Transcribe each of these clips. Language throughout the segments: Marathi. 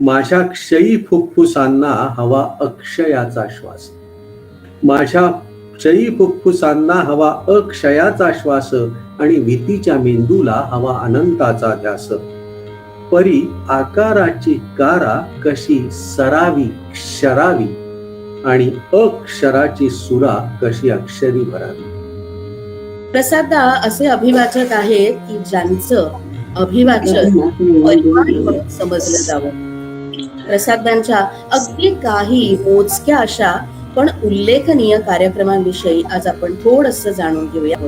माझ्या क्षयी फुफ्फुसांना हवा अक्षयाचा श्वास. माझ्या क्षयी फुफ्फुसांना हवा अक्षयाचा श्वास आणि भीतीच्या मेंदूला हवा अनंताचा ध्यास. परी आकाराची कारा कशी सरावी क्षरावी आणि अक्षराची सुरा कशी अक्षरी भरावी? प्रसादा असे अभिवाचक आहेत की ज्यांचं अभिवाचन समजलं जावं. प्रसादांच्या अगदी काही मोजक्या अशा पण उल्लेखनीय कार्यक्रमांविषयी आज आपण थोडस जाणून घेऊया.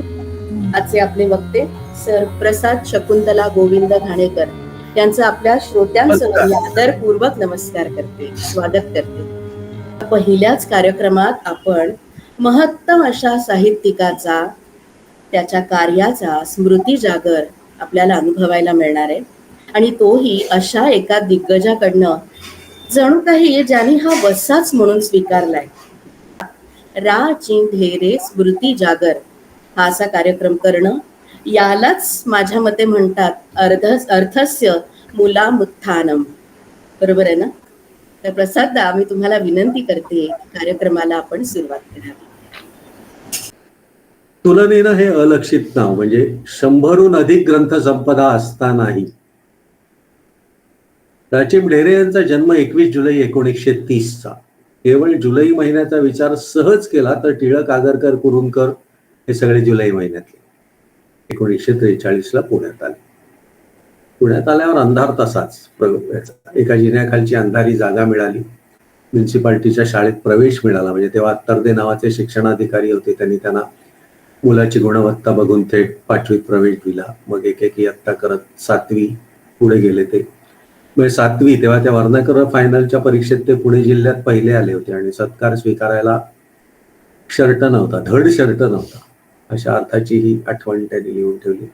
आजचे आपले वक्ते सर प्रसाद शकुंतला गोविंद घाणेकर यांचं आपल्या श्रोत्यांसह आदरपूर्वक नमस्कार करते स्वागत करते. पहिल्याच कार्यक्रमात आपण महत्तम अशा साहित्यिकाचा त्याच्या कार्याचा स्मृती जागर आपल्याला अनुभवायला मिळणार आहे. आणि तोही अशा एका दिग्गजाकडनं जणू काही ज्यांनी हा वसाच म्हणून स्वीकारलाय. रा ढेरे स्मृती जागर. हा असा कार्यक्रम करणं यालाच माझ्या मते म्हणतात अर्ध अर्थस्य मुलामुत्थानम. बरोबर आहे ना? तर प्रसादा मी तुम्हाला विनंती करते कार्यक्रमाला आपण सुरुवात करावी तुलनेनं हे अलक्षित नाव म्हणजे शंभरहून अधिक ग्रंथ संपदा असतानाही. राचिम ढेरे यांचा जन्म एकवीस जुलै एकोणीसशे तीसचा. केवळ जुलै महिन्याचा विचार सहज केला तर टिळक आगरकर कुरुंकर हे सगळे जुलै महिन्यातले. एकोणीसशे त्रेचाळीसला पुण्यात आले. पुण्यात आल्यावर अंधार तसाच एका जिन्याखालची अंधारी जागा मिळाली. म्युन्सिपाल्टीच्या शाळेत प्रवेश मिळाला. म्हणजे तेव्हा अत्तर्दे नावाचे शिक्षणाधिकारी होते. त्यांनी त्यांना मुलाची गुणवत्ता बघून थेट पाचवीत प्रवेश दिला. मग एक एक इयत्ता करत सातवी पुढे गेले ते. म्हणजे सातवी तेव्हा त्या वर्णकर फायनलच्या परीक्षेत ते पुणे जिल्ह्यात पहिले आले होते आणि सत्कार स्वीकारायला शर्ट नव्हता धड शर्ट नव्हता अशा अर्थाची ही आठवण त्यांनी लिहून ठेवली.